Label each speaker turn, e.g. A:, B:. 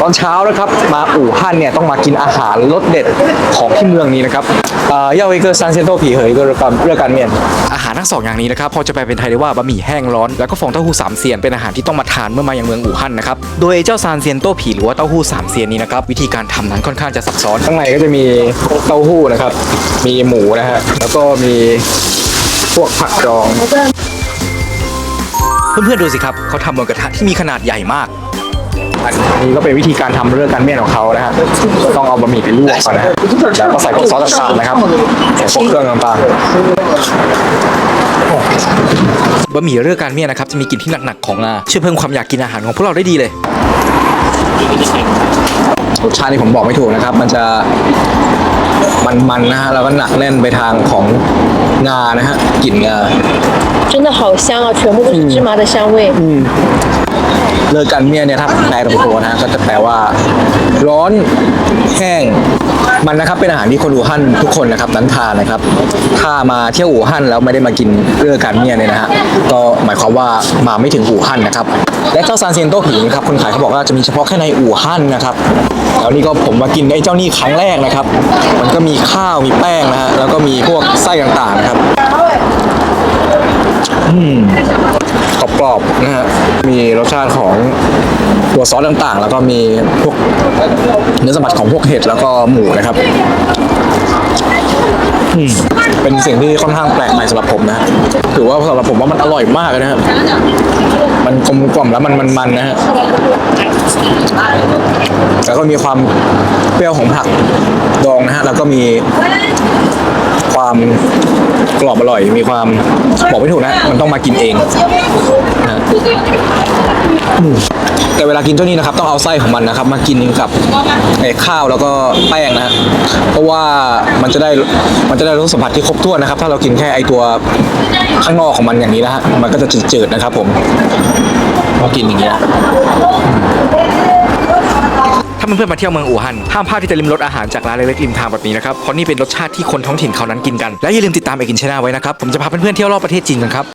A: ตอนเช้านะครับมาอู่ฮั่นเนี่ยต้องมากินอาหารรสเด็ดของที่เมืองนี้นะครับเอ่าเอเกอร์ซันเซนโตผีเหยก็เรื่
B: องกา
A: รเรื่องการเมียน
B: อาหารทั้งสองอย่างนี้นะครับพอจะแปลเป็นไทยได้ว่าบะหมี่แห้งร้อนแล้วก็ฟองเต้าหู้สามเซียนเป็นอาหารที่ต้องมาทานเมื่อมาอย่างเมืองอู่ฮั่นนะครับโดยเจ้าซานเซนโต้ผีหรือว่าเต้าหู้สามเซียนนี้นะครับวิธีการทำนั้นค่อนข้างจะซับซ้อน
A: ข้างในก็จะมีเต้าหู้นะครับ มีหมูนะฮะแล้วก็มีพวกผักดอง
B: เพื่อนๆดูสิครับเขาทำบนกระทะที่มีขนาดใหญ่มาก
A: อันนี้ก็เป็นวิธีการทำเรื่องการเมี่ยนของเขานะฮะต้องเอาบะหมี่ไปลวกก่อนนะฮะแล้วก็ใส่พวกซอสต่างๆนะครับใส่พวกเครื่องต่าง
B: บะหมี่เรือการเมี่ยนนะครับจะมีกลิ่นที่หนักๆของงาช่วยเพิ่มความอยากกินอาหารของพวกเราได้ดีเลย
A: ๆรสชาติที่ผมบอกไม่ถูกนะครับ มันจะมันๆนะฮะแล้วก็หนักแน่นไปทางของงานะฮะกลิ่นงา
C: 真的好香啊，全部都是芝麻的香味。
A: เลิกกันเมียเนี่ยถ้าแปลตรงตัวนะฮะก็จะแปลว่า ร้อนแห้งมันนะครับเป็นอาหารที่คนอู่ฮั่นทุกคนนะครับนั้นทานนะครับ ถ้ามาเที่ยวอู่ฮั่นแล้วไม่ได้มากินเรือกันเมียเนี่ยนะฮะก็หมายความว่ามาไม่ถึงอู่ฮั่นนะครับและเจ้าซานเซียนโต้ผีนะครับคนขายเขาบอกว่าจะมีเฉพาะแค่ในอู่ฮั่นนะครับแล้วนี่ก็ผมมากินไอ้เจ้านี่ครั้งแรกนะครับ มันก็มีข้าวมีแป้งนะฮะแล้วก็มีพวกไส้ต่างๆนะครับ กรอบๆนะฮะมีรสชาติของตัวซอสต่างๆ แล้วก็มีพวกเนื้อสัมผัสของพวกเห็ดแล้วก็หมูนะครับอืมเป็นสิ่งที่ค่อนข้างแปลกใหม่สำหรับผมนะฮะถือว่าสำหรับผมว่ามันอร่อยมากเลยนะฮะมันกลมกล่อมแล้วมันมันๆนะฮะแล้วก็มีความเปรี้ยวของผักดองนะฮะแล้วก็มี ความกรอบอร่อย มีความบอกไม่ถูกนะ มันต้องมากินเองนะแต่เวลากินเจ้านี้นะครับ ต้องเอาไส้ของมันนะครับ มากินกับไอ้ข้าวแล้วก็แป้งนะเพราะว่ามันจะได้มันจะได้รสสัมผัสที่ครบถ้วนนะครับ ถ้าเรากินแค่ไอตัวข้างนอกของมันอย่างนี้นะฮะมันก็จะจืดๆนะครับ ผมพอกินอย่างเงี้ย
B: เพื่อนๆมาเที่ยวเมืองอู่ฮั่นห้ามพลาดที่จะริมรสอาหารจากร้านเล็กๆริมทางแบบนี้นะครับเพราะนี่เป็นรสชาติที่คนท้องถิ่นเขานั้นกินกันและอย่าลืมติดตามเอกินชาแนลไว้นะครับผมจะพาเพื่อนๆเที่ยวรอบประเทศจีนกันครับ